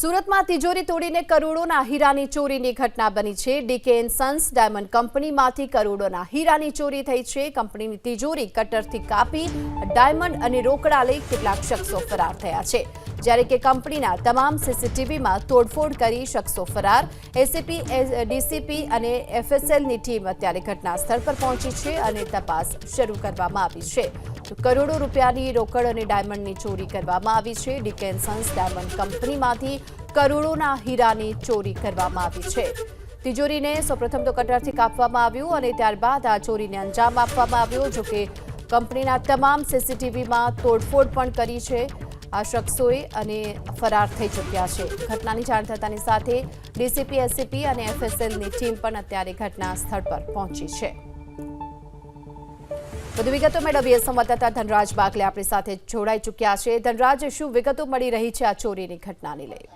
સુરતમાં તિજોરી તોડીને કરોડોના હીરાની ચોરીની ઘટના બની છે. ડીકે એન્ડ સન્સ ડાયમંડ કંપનીમાંથી કરોડોના હીરાની ચોરી થઈ છે. કંપનીની તિજોરી કટરથી કાપી ડાયમંડ અને રોકડા લઈ કેટલાક શખ્સો ફરાર થયા છે. જ્યારે કે કંપનીના તમામ સીસીટીવીમાં તોડફોડ કરી શખ્સો ફરાર. એસીપી ડીસીપી અને એફએસએલની ટીમ અત્યારે ઘટના સ્થળ પર પહોંચી છે અને તપાસ શરૂ કરવામાં આવી છે. કરોડો રૂપિયાની રોકડ અને ડાયમંડની ચોરી કરવામાં આવી છે. ડીકેન સન્સ ડાયમંડ કંપનીમાંથી કરોડોના હીરાની ચોરી કરવામાં આવી છે. તિજોરીને સૌપ્રથમ તો કટરથી કાપવામાં આવ્યું અને ત્યારબાદ આ ચોરીને અંજામ આપવામાં આવ્યો જોકે કંપનીના તમામ સીસીટીવીમાં તોડફોડ પણ કરી છે. આ શખ્સોએ અને ફરાર થઈ ચૂક્યા છે. ઘટનાની જાણ થતાની સાથે ડીસીપી, એસસીપી અને એફએસએલની ટીમ પણ અત્યારે ઘટના સ્થળ પર પહોંચી છે. વધુ વિગતો મેળવીએ. સંવાદદાતા ધનરાજ બાગલે આપણી સાથે જોડાઈ ચૂક્યા છે. ધનરાજ, શું વિગતો મળી રહી છે આ ચોરીની ઘટનાને લઈ?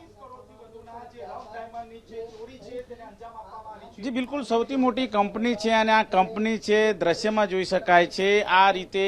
જી, બિલકુલ સૌથી મોટી કંપની છે અને આ કંપની છે દ્રશ્યમાં જોઈ શકાય છે. આ રીતે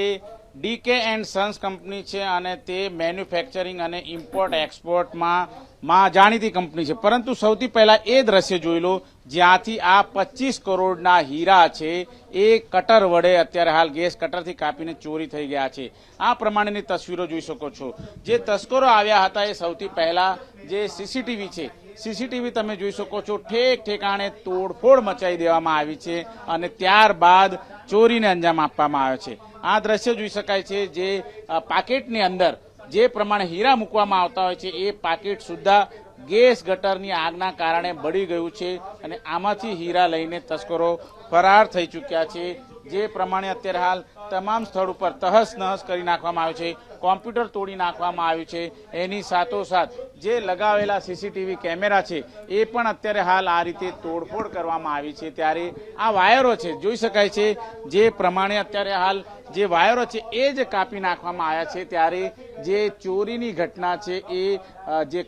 ડીકે એન્ડ સન્સ કંપની છે અને તે મેન્યુફેક્ચરિંગ અને ઇમ્પોર્ટ એક્સપોર્ટમાં માં જાણીતી કંપની છે. પરંતુ સૌથી પહેલા એ દ્રશ્ય જોઈ લો, જ્યાંથી આ પચીસ કરોડના હીરા છે, એ કટર વડે અત્યારે હાલ ગેસ કટરથી કાપીને ચોરી થઈ ગયા છે. આ પ્રમાણેની તસવીરો જોઈ શકો છો. જે તસ્કરો આવ્યા હતા એ સૌથી પહેલા જે સીસીટીવી છે સીસીટીવી તમે જોઈ શકો છો, ઠેક ઠેકાણે તોડફોડ મચાવી દેવામાં આવી છે અને ત્યારબાદ ચોરીને અંજામ આપવામાં આવ્યો છે. આ દ્રશ્ય જોઈ શકાય છે જે પાકેટની અંદર જે પ્રમાણે હીરા મૂકવામાં આવતા હોય છે, એ પાકીટ સુદ્ધા ગેસ ગટરની આગના કારણે બળી ગયું છે અને આમાંથી હીરા લઈને તસ્કરો ફરાર થઈ ચૂક્યા છે. જે પ્રમાણે અત્યારે હાલ તમામ સ્થળ ઉપર તહસ નહસ કરી નાખવામાં આવ્યું છે, કોમ્પ્યુટર તોડી નાખવામાં આવ્યું છે. એની સાથોસાથ જે લગાવેલા સીસીટીવી કેમેરા છે, એ પણ અત્યારે હાલ આ રીતે તોડફોડ કરવામાં આવી છે. ત્યારે આ વાયરો છે, જોઈ શકાય છે, જે પ્રમાણે અત્યારે હાલ જે વાયરો છે, એ જ કાપી નાખવામાં આવ્યા છે. ત્યારે જે ચોરીની ઘટના છે, એ જે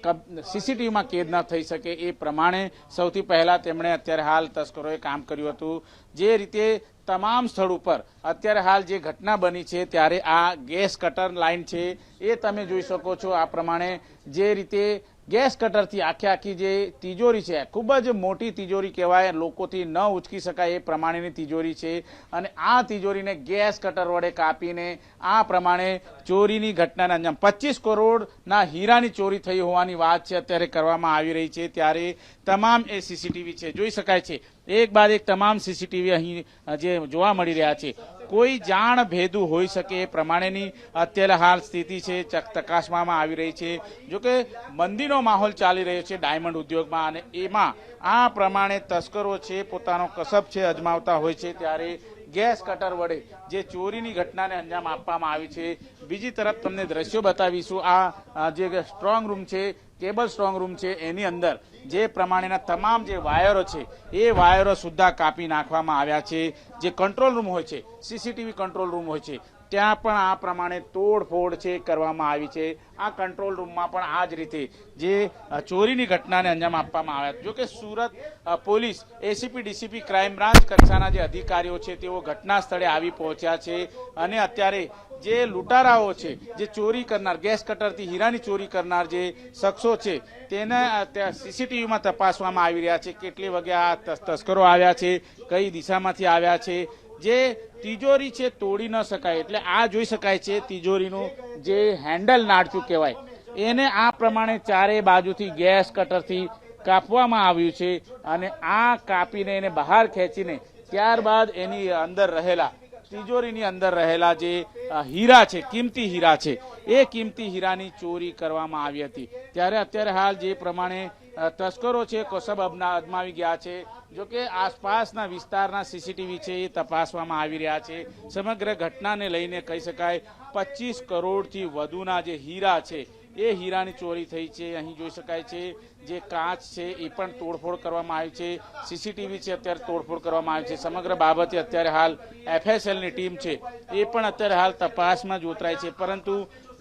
સીસીટીવીમાં કેદ ન થઈ શકે એ પ્રમાણે સૌથી પહેલાં તેમણે અત્યારે હાલ તસ્કરોએ કામ કર્યું હતું. જે રીતે તમામ સ્થળ ઉપર અત્યારે હાલ જે ઘટના બની છે, ત્યારે આ ગેસ કટર લાઈન છે, એ તમે જોઈ શકો છો આ પ્રમાણે જે રીતે ગેસ કટરથી આખી આખી જે તિજોરી છે, ખૂબ જ મોટી તિજોરી કહેવાય, લોકોથી ન ઉચકી શકાય એ પ્રમાણેની તિજોરી છે. અને આ તિજોરીને ગેસ કટર વડે કાપીને આ પ્રમાણે ચોરીની ઘટનાને અંજામ પચીસ કરોડના હીરાની ચોરી થઈ હોવાની વાત છે, અત્યારે કરવામાં આવી રહી છે. ત્યારે તમામ એ સીસીટીવી છે, જોઈ શકાય છે. એક બાદ એક તમામ સીસીટીવી અહીં જે જોવા મળી રહ્યા છે. કોઈ જાણ ભેદું હોઈ શકે એ પ્રમાણેની અત્યારે હાલ સ્થિતિ છે, ચક- તપાસવામાં આવી રહી છે. જોકે મંદીનો માહોલ ચાલી રહ્યો છે ડાયમંડ ઉદ્યોગમાં અને એમાં આ પ્રમાણે તસ્કરો છે, પોતાનો કસબ છે, અજમાવતા હોય છે, ત્યારે ગેસ કટર વડે જે ચોરીની ઘટનાને અંજામ આપવામાં આવી છે. બીજી તરફ તમને દ્રશ્યો બતાવીશું. આ જે સ્ટ્રોંગ રૂમ છે, કેબલ સ્ટ્રોંગ રૂમ છે, એની અંદર જે પ્રમાણેના તમામ જે વાયરો છે, એ વાયરો સુદ્ધા કાપી નાખવામાં આવ્યા છે. જે કંટ્રોલ રૂમ હોય છે, સીસીટીવી કંટ્રોલ રૂમ હોય છે ત્યાં પણ આ પ્રમાણે તોડફોડ છે, કરવામાં આવી છે. આ કંટ્રોલ રૂમમાં પણ આ જ રીતે જે ચોરીની ઘટનાને અંજામ આપવામાં આવ્યા. જો કે Surat police ACP DCP crime branch કક્ષાના જે અધિકારીઓ છે, તેઓ ઘટના સ્થળે આવી પહોંચ્યા છે અને અત્યારે જે લૂંટારાઓ છે, જે ચોરી કરનાર, ગેસ કટરથી હીરાની ચોરી કરનાર જે શખ્સો છે, તેને સીસીટીવીમાં તપાસવામાં આવી રહ્યા છે. કેટલી વાગે આ તસ્કરો આવ્યા છે, કઈ દિશામાંથી આવ્યા છે જે તિજોરી છે તોડી ન શકાય. એટલે આ જોઈ શકાય છે તિજોરીનું જે હેન્ડલ નાડચું કહેવાય. એને આ પ્રમાણે ચારે બાજુથી ગેસ કટરથી કાપવામાં આવ્યું છે અને આ કાપીને એને બહાર ખેંચીને ત્યારબાદ એની અંદર રહેલા તિજોરીની અંદર રહેલા જે હીરા છે, કિંમતી હીરા છે, એ કિંમતી હીરાની ચોરી કરવામાં આવી હતી. ત્યારે અત્યારે હાલ જે પ્રમાણે તસ્કરો છે કોસબ અજમાવી ગયા છે જો કે આસપાસના વિસ્તારના સીસીટીવી છે એ તપાસવામાં આવી રહ્યા છે. સમગ્ર ઘટનાને લઈને કહી શકાય પચીસ કરોડથી વધુના જે હીરા છે, એ હીરાની ચોરી થઈ છે. અહીં જોઈ શકાય છે જે કાચ છે એ પણ તોડફોડ કરવામાં આવી છે. સીસીટીવી છે અત્યારે તોડફોડ કરવામાં આવી છે. સમગ્ર બાબતે અત્યારે હાલ એફએસએલની ટીમ છે, એ પણ અત્યારે હાલ તપાસમાં જોતરાય છે. પરંતુ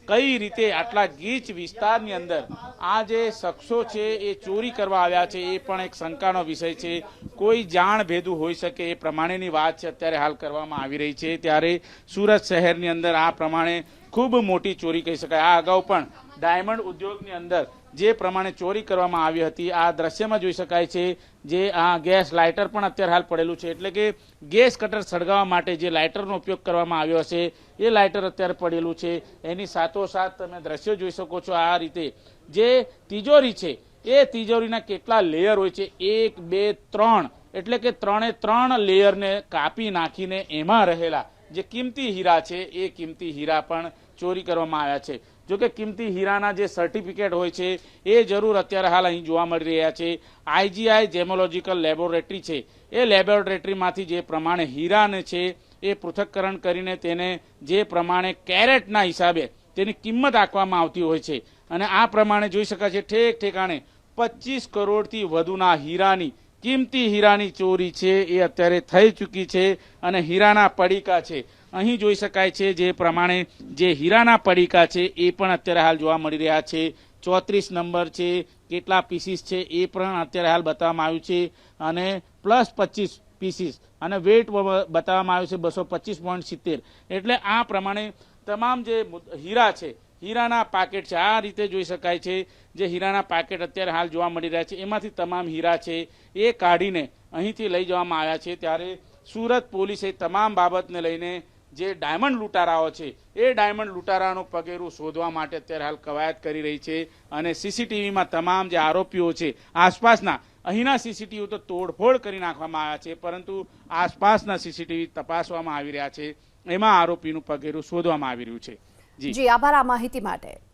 કઈ રીતે આટલા ગીચ વિસ્તારની અંદર આ જે શખ્સો છે, એ ચોરી કરવા આવ્યા છે, એ પણ એક શંકાનો વિષય છે. કોઈ જાણ ભેદું હોઈ શકે એ પ્રમાણેની વાત છે, અત્યારે હાલ કરવામાં આવી રહી છે. ત્યારે સુરત શહેરની અંદર આ પ્રમાણે ખૂબ મોટી ચોરી કહી શકાય. આ અગાઉ પણ ડાયમંડ ઉદ્યોગની અંદર જે પ્રમાણે ચોરી કરવામાં આવી હતી, આ દ્રશ્યમાં જોઈ શકાય છે જે આ ગેસ લાઇટર પણ અત્યારે હાલ પડેલું છે. એટલે કે ગેસ કટર સળગાવવા માટે જે લાઇટરનો ઉપયોગ કરવામાં આવ્યો હશે, એ લાઇટર અત્યારે પડેલું છે. એની સાથોસાથ તમે દ્રશ્યો જોઈ શકો છો આ રીતે. જે તિજોરી છે, એ તિજોરીના કેટલા લેયર હોય છે? એક, બે, ત્રણ. એટલે કે ત્રણે ત્રણ લેયરને કાપી નાખીને એમાં રહેલા જે કિંમતી હીરા છે, એ કિંમતી હીરા પણ ચોરી કરવામાં આવ્યા છે. જો કે કિંમતી હીરાના જે સર્ટિફિકેટ હોય છે, એ જરૂર અત્યારે હાલ અહીં જોવા મળી રહ્યા છે. આઈજીઆઈ જેમોલોજીકલ લેબોરેટરી છે. એ લેબોરેટરીમાંથી જે પ્રમાણે હીરાને છે, એ પૃથક્કરણ કરીને તેને જે પ્રમાણે કેરેટના હિસાબે તેની કિંમત આંકવામાં આવતી હોય છે. અને આ પ્રમાણે જોઈ શકાય છે, ઠેક ઠેકાણે પચીસ કરોડથી વધુના હીરાની કિંમતી હીરાની ચોરી છે, એ અત્યારે થઈ ચૂકી છે અને હીરાના પડીકા છે. અહીં જોઈ શકાય છે જે પ્રમાણે જે હીરાના પડીકા છે, એ પણ અત્યારે હાલ જોવા મળી રહ્યા છે. ચોત્રીસ નંબર છે, કેટલા પીસીસ છે, એ પણ અત્યારે હાલ બતાવવામાં આવ્યું છે. અને પ્લસ પચીસ પીસીસ અને વેટ બતાવવામાં આવ્યું છે, બસો પચીસ પોઈન્ટ સિત્તેર. એટલે આ પ્રમાણે તમામ જે હીરા છે હીરાના પાકેટ છે. આ રીતે જોઈ શકાય છે જે હીરાના પાકેટ અત્યારે હાલ જોવા મળી રહ્યા છે. એમાંથી તમામ હીરા છે એ કાઢીને અહીંથી લઈ જવામાં આવ્યા છે. ત્યારે સુરત પોલીસે તમામ બાબતને લઈને જે ડાયમંડ લૂંટારાઓ છે, એ ડાયમંડ લૂંટારાનું પગેરું શોધવા માટે અત્યારે હાલ કવાયત કરી રહી છે અને સીસીટીવીમાં તમામ જે આરોપીઓ છે, આસપાસના, અહીંના સીસીટીવી તો તોડફોડ કરી નાખવામાં આવ્યા છે, પરંતુ આસપાસના સીસીટીવી તપાસવામાં આવી રહ્યા છે. એમાં આરોપીનું પગેરું શોધવામાં આવી રહ્યું છે. જી. આભાર આ માહિતી માટે.